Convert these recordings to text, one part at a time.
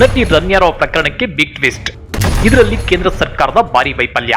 ನಟಿ ರನ್ಯಾರಾವ್ ಪ್ರಕರಣಕ್ಕೆ big twist ಇದರಲ್ಲಿ ಕೇಂದ್ರ ಸರ್ಕಾರದ ಭಾರಿ ವೈಫಲ್ಯ.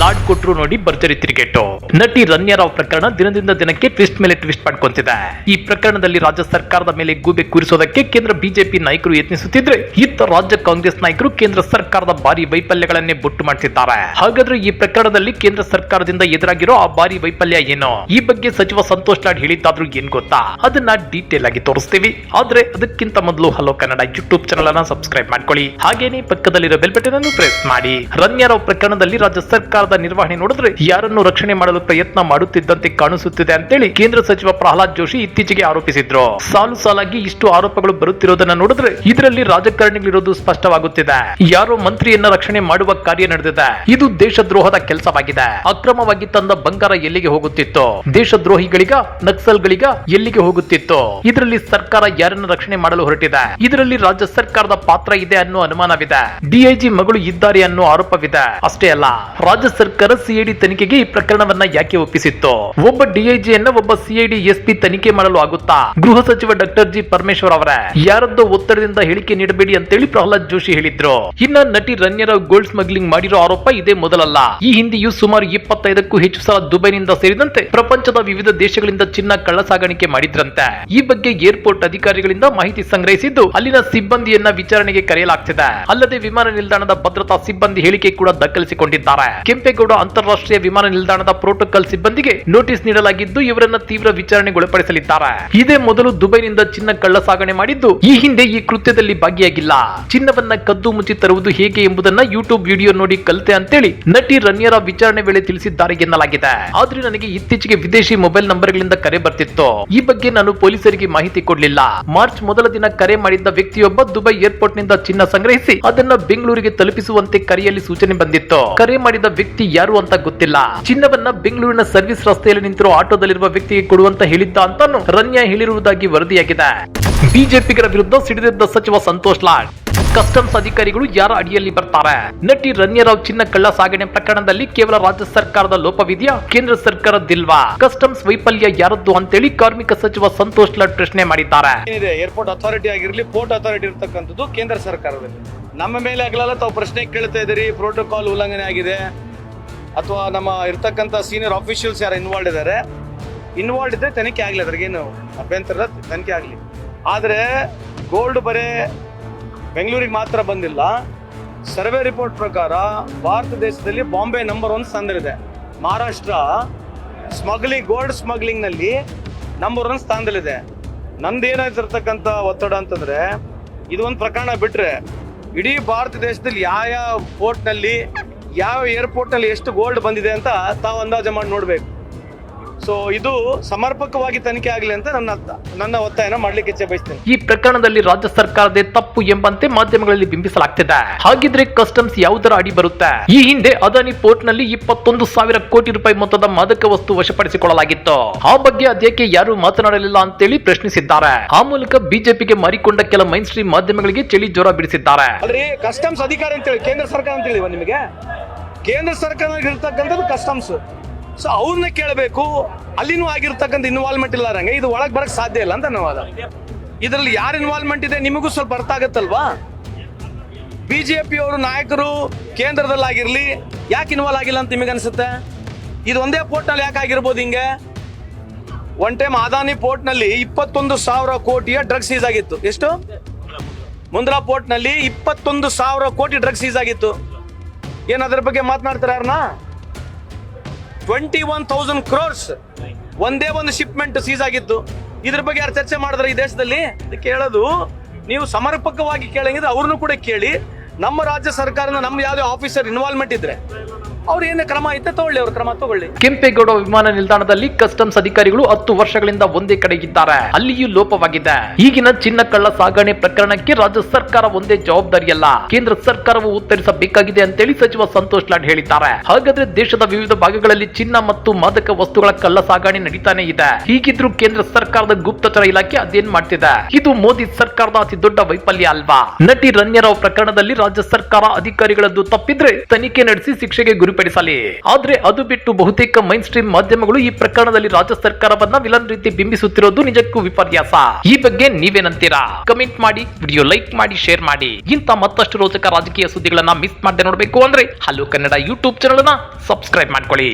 ಲಾಡ್ ಕೊಟ್ರು ನೋಡಿ ಭರ್ಜರಿ ತಿರುಗೇಟು. ನಟಿ ರನ್ಯಾರಾವ್ ಪ್ರಕರಣ ದಿನದಿಂದ ದಿನಕ್ಕೆ ಟ್ವಿಸ್ಟ್ ಮೇಲೆ ಟ್ವಿಸ್ಟ್ ಮಾಡ್ಕೊಂತಿದೆ. ಈ ಪ್ರಕರಣದಲ್ಲಿ ರಾಜ್ಯ ಸರ್ಕಾರದ ಮೇಲೆ ಗೂಬೆ ಕೂರಿಸೋದಕ್ಕೆ ಕೇಂದ್ರ ಬಿಜೆಪಿ ನಾಯಕರು ಯತ್ನಿಸುತ್ತಿದ್ರೆ ಇತ್ತ ರಾಜ್ಯ ಕಾಂಗ್ರೆಸ್ ನಾಯಕರು ಕೇಂದ್ರ ಸರ್ಕಾರದ ಭಾರಿ ವೈಫಲ್ಯಗಳನ್ನೇ ಬೊಟ್ಟು ಮಾಡ್ತಿದ್ದಾರೆ. ಹಾಗಾದ್ರೆ ಈ ಪ್ರಕರಣದಲ್ಲಿ ಕೇಂದ್ರ ಸರ್ಕಾರದಿಂದ ಎದುರಾಗಿರೋ ಆ ಭಾರಿ ವೈಫಲ್ಯ ಏನು? ಈ ಬಗ್ಗೆ ಸಚಿವ ಸಂತೋಷ್ ಲಾಡ್ ಹೇಳಿದ್ದಾದ್ರೂ ಏನ್ ಗೊತ್ತಾ? ಅದನ್ನ ಡೀಟೇಲ್ ಆಗಿ ತೋರಿಸ್ತೀವಿ. ಆದ್ರೆ ಅದಕ್ಕಿಂತ ಮೊದಲು ಹಲೋ ಕನ್ನಡ ಯೂಟ್ಯೂಬ್ ಚಾನಲ್ ಅನ್ನ ಸಬ್ಸ್ಕ್ರೈಬ್ ಮಾಡ್ಕೊಳ್ಳಿ. ಹಾಗೇನೆ ಪಕ್ಕದಲ್ಲಿರೋ ಬೆಲ್ ಬಟನ್ ಅನ್ನು ಪ್ರೆಸ್ ಮಾಡಿ. ರನ್ಯಾರಾವ್ ಪ್ರಕರಣದಲ್ಲಿ ರಾಜ್ಯ ಸರ್ಕಾರದ ನಿರ್ವಹಣೆ ನೋಡಿದ್ರೆ ಯಾರನ್ನು ರಕ್ಷಣೆ ಮಾಡಲು ಪ್ರಯತ್ನ ಮಾಡುತ್ತಿದ್ದಂತೆ ಕಾಣಿಸುತ್ತಿದೆ ಅಂತೇಳಿ ಕೇಂದ್ರ ಸಚಿವ ಪ್ರಹ್ಲಾದ್ ಜೋಶಿ ಇತ್ತೀಚೆಗೆ ಆರೋಪಿಸಿದ್ರು. ಸಾಲು ಸಾಲಾಗಿ ಇಷ್ಟು ಆರೋಪಗಳು ಬರುತ್ತಿರೋದನ್ನ ನೋಡಿದ್ರೆ ಇದರಲ್ಲಿ ರಾಜಕಾರಣಿಗಳಿರೋದು ಸ್ಪಷ್ಟವಾಗುತ್ತಿದೆ. ಯಾರೋ ಮಂತ್ರಿಯನ್ನ ರಕ್ಷಣೆ ಮಾಡುವ ಕಾರ್ಯ ನಡೆದಿದೆ. ಇದು ದೇಶದ್ರೋಹದ ಕೆಲಸವಾಗಿದೆ. ಅಕ್ರಮವಾಗಿ ತಂದ ಬಂಗಾರ ಎಲ್ಲಿಗೆ ಹೋಗುತ್ತಿತ್ತು? ದೇಶದ್ರೋಹಿಗಳಿಗ, ನಕ್ಸಲ್ಗಳಿಗ ಎಲ್ಲಿಗೆ ಹೋಗುತ್ತಿತ್ತು? ಇದರಲ್ಲಿ ಸರ್ಕಾರ ಯಾರನ್ನ ರಕ್ಷಣೆ ಮಾಡಲು ಹೊರಟಿದೆ? ಇದರಲ್ಲಿ ರಾಜ್ಯ ಸರ್ಕಾರದ ಪಾತ್ರ ಇದೆ ಅನ್ನೋ ಅನುಮಾನವಿದೆ. ಡಿಐಜಿ ಮಗಳು ಇದ್ದಾರೆ ಅನ್ನೋ ಆರೋಪವಿದೆ. ಅಷ್ಟೇ ಅಲ್ಲ, ರಾಜ್ಯ ಸರ್ಕಾರ ಸಿಐಡಿ ತನಿಖೆಗೆ ಈ ಪ್ರಕರಣವನ್ನ ಯಾಕೆ ಒಪ್ಪಿಸಿತ್ತು? ಒಬ್ಬ ಡಿಐಜಿಯನ್ನ ಒಬ್ಬ ಸಿಐಡಿ ಎಸ್ಪಿ ತನಿಖೆ ಮಾಡಲು ಆಗುತ್ತಾ? ಗೃಹ ಸಚಿವ ಡಾಕ್ಟರ್ ಜಿ ಪರಮೇಶ್ವರ್ ಅವರೇ, ಯಾರದ್ದೋ ಒತ್ತಡದಿಂದ ಹೇಳಿಕೆ ನೀಡಬೇಡಿ ಅಂತೇಳಿ ಪ್ರಹ್ಲಾದ್ ಜೋಶಿ ಹೇಳಿದ್ರು. ಇನ್ನ ನಟಿ ರನ್ಯರಾವ್ ಗೋಲ್ಡ್ ಸ್ಮಗ್ಲಿಂಗ್ ಮಾಡಿರೋ ಆರೋಪ ಇದೇ ಮೊದಲಲ್ಲ. ಈ ಹಿಂದೆಯೂ ಸುಮಾರು ಇಪ್ಪತ್ತೈದಕ್ಕೂ ಹೆಚ್ಚು ಸಲ ದುಬೈನಿಂದ ಸೇರಿದಂತೆ ಪ್ರಪಂಚದ ವಿವಿಧ ದೇಶಗಳಿಂದ ಚಿನ್ನ ಕಳ್ಳ ಸಾಗಾಣಿಕೆ ಮಾಡಿದ್ರಂತೆ. ಈ ಬಗ್ಗೆ ಏರ್ಪೋರ್ಟ್ ಅಧಿಕಾರಿಗಳಿಂದ ಮಾಹಿತಿ ಸಂಗ್ರಹಿಸಿದ್ದು, ಅಲ್ಲಿನ ಸಿಬ್ಬಂದಿಯನ್ನ ವಿಚಾರಣೆಗೆ ಕರೆಯಲಾಗ್ತಿದೆ. ಅಲ್ಲದೆ ವಿಮಾನ ನಿಲ್ದಾಣದ ಭದ್ರತಾ ಸಿಬ್ಬಂದಿ ಹೇಳಿಕೆ ಕೂಡ ದಾಖಲಿಸಿಕೊಂಡಿದ್ದಾರೆ. ಕೆಂಪೇಗೌಡ ಅಂತಾರಾಷ್ಟ್ರೀಯ ವಿಮಾನ ನಿಲ್ದಾಣದ ಪ್ರೋಟೋಕಾಲ್ ಸಿಬ್ಬಂದಿಗೆ ನೋಟಿಸ್ ನೀಡಲಾಗಿದ್ದು, ಇವರನ್ನ ತೀವ್ರ ವಿಚಾರಣೆಗೊಳಪಡಿಸಲಿದ್ದಾರೆ. ಇದೇ ಮೊದಲು ದುಬೈನಿಂದ ಚಿನ್ನ ಕಳ್ಳ ಸಾಗಣೆ ಮಾಡಿದ್ದು, ಈ ಹಿಂದೆ ಈ ಕೃತ್ಯದಲ್ಲಿ ಭಾಗಿಯಾಗಿಲ್ಲ. ಚಿನ್ನವನ್ನ ಕದ್ದು ಮುಚ್ಚಿ ತರುವುದು ಹೇಗೆ ಎಂಬುದನ್ನ ಯೂಟ್ಯೂಬ್ ವಿಡಿಯೋ ನೋಡಿ ಕಲಿತೆ ಅಂತೇಳಿ ನಟಿ ರನ್ಯರ ವಿಚಾರಣೆ ವೇಳೆ ತಿಳಿಸಿದ್ದಾರೆ ಎನ್ನಲಾಗಿದೆ. ಆದ್ರೆ ನನಗೆ ಇತ್ತೀಚೆಗೆ ವಿದೇಶಿ ಮೊಬೈಲ್ ನಂಬರ್ಗಳಿಂದ ಕರೆ ಬರ್ತಿತ್ತು. ಈ ಬಗ್ಗೆ ನಾನು ಪೊಲೀಸರಿಗೆ ಮಾಹಿತಿ ಕೊಡಲಿಲ್ಲ. ಮಾರ್ಚ್ ಮೊದಲ ದಿನ ಕರೆ ಮಾಡಿದ್ದ ವ್ಯಕ್ತಿಯೊಬ್ಬ ದುಬೈ ಏರ್ಪೋರ್ಟ್ನಿಂದ ಚಿನ್ನ ಸಂಗ್ರಹಿಸಿ, ಅದನ್ನ ಬೆಂಗಳೂರಿಗೆ ತಲುಪಿಸುವಂತೆ ಕರೆಯಲ್ಲಿ ಸೂಚನೆ ಬಂದಿತ್ತು. ಕರೆ ಮಾಡಿದ ವ್ಯಕ್ತಿ ಯಾರು ಅಂತ ಗೊತ್ತಿಲ್ಲ. ಚಿನ್ನವನ್ನ ಬೆಂಗಳೂರಿನ ಸರ್ವಿಸ್ ರಸ್ತೆಯಲ್ಲಿ ನಿಂತಿರುವ ಆಟೋದಲ್ಲಿರುವ ವ್ಯಕ್ತಿಗೆ ಕೊಡುವಂತ ಹೇಳಿದ್ದ ಅಂತಾನು ರನ್ಯಾ ಹೇಳಿರುವುದಾಗಿ ವರದಿಯಾಗಿದೆ. ಬಿಜೆಪಿಗರ ವಿರುದ್ಧ ಸಿಡಿದಿದ್ದ ಸಚಿವ ಸಂತೋಷ್ ಲಾಡ್ ಕಸ್ಟಮ್ಸ್ ಅಧಿಕಾರಿಗಳು ಯಾರ ಅಡಿಯಲ್ಲಿ ಬರ್ತಾರೆ? ನಟಿ ರನ್ಯರಾವ್ ಚಿನ್ನ ಕಳ್ಳ ಸಾಗಣೆ ಪ್ರಕರಣದಲ್ಲಿ ಕೇವಲ ರಾಜ್ಯ ಸರ್ಕಾರದ ಲೋಪವಿದೆಯಾ? ಕೇಂದ್ರ ಸರ್ಕಾರದಿಲ್ವಾ ಕಸ್ಟಮ್ಸ್ ವೈಫಲ್ಯ ಯಾರದ್ದು ಅಂತೇಳಿ ಕಾರ್ಮಿಕ ಸಚಿವ ಸಂತೋಷ್ ಲಾಡ್ ಪ್ರಶ್ನೆ ಮಾಡಿದ್ದಾರೆ. ಏರ್ಪೋರ್ಟ್ ಅಥಾರಿಟಿ ಆಗಿರಲಿ, ಪೋರ್ಟ್ ಅಥಾರಿಟಿ ಇರತಕ್ಕಂಥದ್ದು ಕೇಂದ್ರ ಸರ್ಕಾರದಲ್ಲಿ. ನಮ್ಮ ಮೇಲೆ ಆಗಲಲ್ಲ ತಾವು ಪ್ರಶ್ನೆ ಕೇಳ್ತಾ ಇದ್ದೀರಿ ಪ್ರೋಟೋಕಾಲ್ ಉಲ್ಲಂಘನೆ ಆಗಿದೆ. ಅಥವಾ ನಮ್ಮ ಇರ್ತಕ್ಕಂಥ ಸೀನಿಯರ್ ಆಫೀಷಿಯಲ್ಸ್ ಯಾರು ಇನ್ವಾಲ್ವ್ ಇದ್ದಾರೆ? ಇನ್ವಾಲ್ವ್ ಇದ್ರೆ ತನಿಖೆ ಆಗಲಿ ಅದ್ರಾಗೇನು ಅಭ್ಯಂತರ ತನಿಖೆ ಆಗಲಿ. ಆದರೆ ಗೋಲ್ಡ್ ಬರೇ ಬೆಂಗಳೂರಿಗೆ ಮಾತ್ರ ಬಂದಿಲ್ಲ. ಸರ್ವೆ ರಿಪೋರ್ಟ್ ಪ್ರಕಾರ ಭಾರತ ದೇಶದಲ್ಲಿ ಬಾಂಬೆ ನಂಬರ್ ಒನ್ ಸ್ಥಾನದಲ್ಲಿದೆ. ಮಹಾರಾಷ್ಟ್ರ ಸ್ಮಗ್ಲಿಂಗ್ ಗೋಲ್ಡ್ ಸ್ಮಗ್ಲಿಂಗ್ನಲ್ಲಿ ನಂಬರ್ ಒನ್ ಸ್ಥಾನದಲ್ಲಿದೆ. ನಂದೇನಾಗಿರ್ತಕ್ಕಂಥ ಒತ್ತಡ ಅಂತಂದರೆ, ಇದು ಒಂದು ಪ್ರಕರಣ ಬಿಟ್ರೆ ಇಡೀ ಭಾರತ ದೇಶದಲ್ಲಿ ಯಾವ ಯಾವ ಪೋರ್ಟ್ನಲ್ಲಿ ಯಾವ ಏರ್ಪೋರ್ಟ್ನಲ್ಲಿ ಎಷ್ಟು ಗೋಲ್ಡ್ ಬಂದಿದೆ ಅಂತ ತಾವು ಅಂದಾಜು ಮಾಡಿ ನೋಡ್ಬೇಕು. ಸೊ ಇದು ಸಮರ್ಪಕವಾಗಿ ತನಿಖೆ ಆಗಲಿ ಅಂತ ನನ್ನ ನನ್ನ ಒತ್ತಾಯನ ಮಾಡ್ಲಿಕ್ಕೆ ಇಚ್ಛೆ ಬಯಸ್ತೇನೆ. ಈ ಪ್ರಕರಣದಲ್ಲಿ ರಾಜ್ಯ ಸರ್ಕಾರದೇ ತಪ್ಪು ಎಂಬಂತೆ ಮಾಧ್ಯಮಗಳಲ್ಲಿ ಬಿಂಬಿಸಲಾಗ್ತಿದೆ. ಹಾಗಿದ್ರೆ ಕಸ್ಟಮ್ಸ್ ಯಾವುದರ ಅಡಿ ಬರುತ್ತೆ? ಈ ಹಿಂದೆ ಅದಾನಿ ಪೋರ್ಟ್ನಲ್ಲಿ ಇಪ್ಪತ್ತೊಂದು ಸಾವಿರ ಕೋಟಿ ರೂಪಾಯಿ ಮೊತ್ತದ ಮಾದಕ ವಸ್ತು ವಶಪಡಿಸಿಕೊಳ್ಳಲಾಗಿತ್ತು. ಆ ಬಗ್ಗೆ ಅದಕ್ಕೆ ಯಾರು ಮಾತನಾಡಲಿಲ್ಲ ಅಂತೇಳಿ ಪ್ರಶ್ನಿಸಿದ್ದಾರೆ. ಆ ಮೂಲಕ ಬಿಜೆಪಿಗೆ ಮಾರಿಕೊಂಡ ಕೆಲ ಮೈನ್ ಸ್ಟ್ರೀಮ್ ಮಾಧ್ಯಮಗಳಿಗೆ ಚಳಿ ಜ್ವರ ಬಿಡಿಸಿದ್ದಾರೆ. ಕಸ್ಟಮ್ಸ್ ಅಧಿಕಾರಿ ಅಂತೇಳಿ ಕೇಂದ್ರ ಸರ್ಕಾರ ಅಂತ ಹೇಳಿ ನಿಮಗೆ? ಕೇಂದ್ರ ಸರ್ಕಾರದಲ್ಲಿ ಇರ್ತಕ್ಕಂಥದ್ದು ಕಸ್ಟಮ್ಸ್ ಸೊ ಅವ್ರನ್ನ ಕೇಳಬೇಕು. ಅಲ್ಲಿನೂ ಆಗಿರ್ತಕ್ಕಂಥ ಇನ್ವಾಲ್ವ್ಮೆಂಟ್ ಇಲ್ಲಾರಂಗೆ ಇದು ಒಳಗೆ ಬರಕ್ ಸಾಧ್ಯ ಇಲ್ಲ ಅಂತ ನಾವು ಅದ ಇದರಲ್ಲಿ ಯಾರು ಇನ್ವಾಲ್ವ್ಮೆಂಟ್ ಇದೆ ನಿಮಗೂ ಸ್ವಲ್ಪ ಅರ್ಥ ಆಗತ್ತಲ್ವಾ? ಅವರು ನಾಯಕರು ಕೇಂದ್ರದಲ್ಲಾಗಿರಲಿ ಯಾಕೆ ಇನ್ವಾಲ್ವ್ ಆಗಿಲ್ಲ ಅಂತ ನಿಮಗೆ ಅನ್ಸುತ್ತೆ? ಇದು ಒಂದೇ ಪೋರ್ಟ್ನಲ್ಲಿ ಯಾಕೆ ಆಗಿರ್ಬೋದು ಹಿಂಗೆ? ಒನ್ ಟೈಮ್ ಅದಾನಿ ಪೋರ್ಟ್ನಲ್ಲಿ ಇಪ್ಪತ್ತೊಂದು ಸಾವಿರ ಕೋಟಿಯ ಡ್ರಗ್ಸ್ ಸೀಸ್ ಆಗಿತ್ತು. ಎಷ್ಟು? ಮುಂದ್ರಾ ಪೋರ್ಟ್ನಲ್ಲಿ ಇಪ್ಪತ್ತೊಂದು ಸಾವಿರ ಕೋಟಿ ಡ್ರಗ್ಸ್ ಸೀಸ್ ಆಗಿತ್ತು. ಏನ್ ಅದ್ರ ಬಗ್ಗೆ ಮಾತನಾಡ್ತಾರೆ ಯಾರನ್ನ ಟ್ವೆಂಟಿ ಒನ್ ಥೌಸಂಡ್ ಕ್ರೋರ್ಸ್ ಒಂದೇ ಒಂದು ಶಿಪ್ಮೆಂಟ್ ಸೀಸ್ ಆಗಿತ್ತು. ಇದ್ರ ಬಗ್ಗೆ ಯಾರು ಚರ್ಚೆ ಮಾಡಿದ್ರೆ ಈ ದೇಶದಲ್ಲಿ? ಕೇಳೋದು, ನೀವು ಸಮರ್ಪಕವಾಗಿ ಕೇಳಂಗಿದ್ರೆ ಅವ್ರನ್ನೂ ಕೂಡ ಕೇಳಿ. ನಮ್ಮ ರಾಜ್ಯ ಸರ್ಕಾರದ ನಮ್ಮ ಯಾವುದೇ ಆಫೀಸರ್ ಇನ್ವಾಲ್ವ್ಮೆಂಟ್ ಇದ್ರೆ. ಅವ್ರು ಏನೇ ಕ್ರಮ ಐತೆ ತಗೊಳ್ಳಿ, ಅವ್ರ ಕ್ರಮ ತಗೊಳ್ಳಿ. ಕೆಂಪೇಗೌಡ ವಿಮಾನ ನಿಲ್ದಾಣದಲ್ಲಿ ಕಸ್ಟಮ್ಸ್ ಅಧಿಕಾರಿಗಳು ಹತ್ತು ವರ್ಷಗಳಿಂದ ಒಂದೇ ಕಡೆ ಇದ್ದಾರೆ. ಅಲ್ಲಿಯೂ ಲೋಪವಾಗಿದೆ. ಈಗಿನ ಚಿನ್ನ ಕಳ್ಳ ಸಾಗಣೆ ಪ್ರಕರಣಕ್ಕೆ ರಾಜ್ಯ ಸರ್ಕಾರ ಒಂದೇ ಜವಾಬ್ದಾರಿಯಲ್ಲ. ಕೇಂದ್ರ ಸರ್ಕಾರವು ಉತ್ತರಿಸಬೇಕಾಗಿದೆ ಅಂತೇಳಿ ಸಚಿವ ಸಂತೋಷ್ ಲಾಡ್ ಹೇಳಿದ್ದಾರೆ. ಹಾಗಾದ್ರೆ ದೇಶದ ವಿವಿಧ ಭಾಗಗಳಲ್ಲಿ ಚಿನ್ನ ಮತ್ತು ಮಾದಕ ವಸ್ತುಗಳ ಕಳ್ಳ ಸಾಗಣೆ ನಡೀತಾನೆ ಇದೆ. ಹೀಗಿದ್ರು ಕೇಂದ್ರ ಸರ್ಕಾರದ ಗುಪ್ತಚರ ಇಲಾಖೆ ಅದೇನ್ ಮಾಡ್ತಿದೆ? ಇದು ಮೋದಿ ಸರ್ಕಾರದ ಅತಿ ದೊಡ್ಡ ವೈಫಲ್ಯ ಅಲ್ವಾ? ನಟಿ ರನ್ಯರಾವ್ ಪ್ರಕರಣದಲ್ಲಿ ರಾಜ್ಯ ಸರ್ಕಾರ ಅಧಿಕಾರಿಗಳದ್ದು ತಪ್ಪಿದ್ರೆ ತನಿಖೆ ನಡೆಸಿ ಶಿಕ್ಷೆಗೆ ಗುರಿ ಗುರಿಪಡಿಸಲಿ ಆದ್ರೆ ಅದು ಬಿಟ್ಟು ಬಹುತೇಕ ಮೈನ್ ಸ್ಟ್ರೀಮ್ ಮಾಧ್ಯಮಗಳು ಈ ಪ್ರಕರಣದಲ್ಲಿ ರಾಜ್ಯ ಸರ್ಕಾರವನ್ನ ವಿಲನ್ ರೀತಿ ಬಿಂಬಿಸುತ್ತಿರೋದು ನಿಜಕ್ಕೂ ವಿಪರ್ಯಾಸ. ಈ ಬಗ್ಗೆ ನೀವೇನಂತೀರಾ? ಕಮೆಂಟ್ ಮಾಡಿ, ವಿಡಿಯೋ ಲೈಕ್ ಮಾಡಿ, ಶೇರ್ ಮಾಡಿ. ಇಂತ ಮತ್ತಷ್ಟು ರೋಚಕ ರಾಜಕೀಯ ಸುದ್ದಿಗಳನ್ನ ಮಿಸ್ ಮಾಡದೆ ನೋಡಬೇಕು ಅಂದ್ರೆ ಹಲೋ ಕನ್ನಡ ಯೂಟ್ಯೂಬ್ ಚಾನಲ್ನ ಸಬ್ಸ್ಕ್ರೈಬ್ ಮಾಡ್ಕೊಳ್ಳಿ.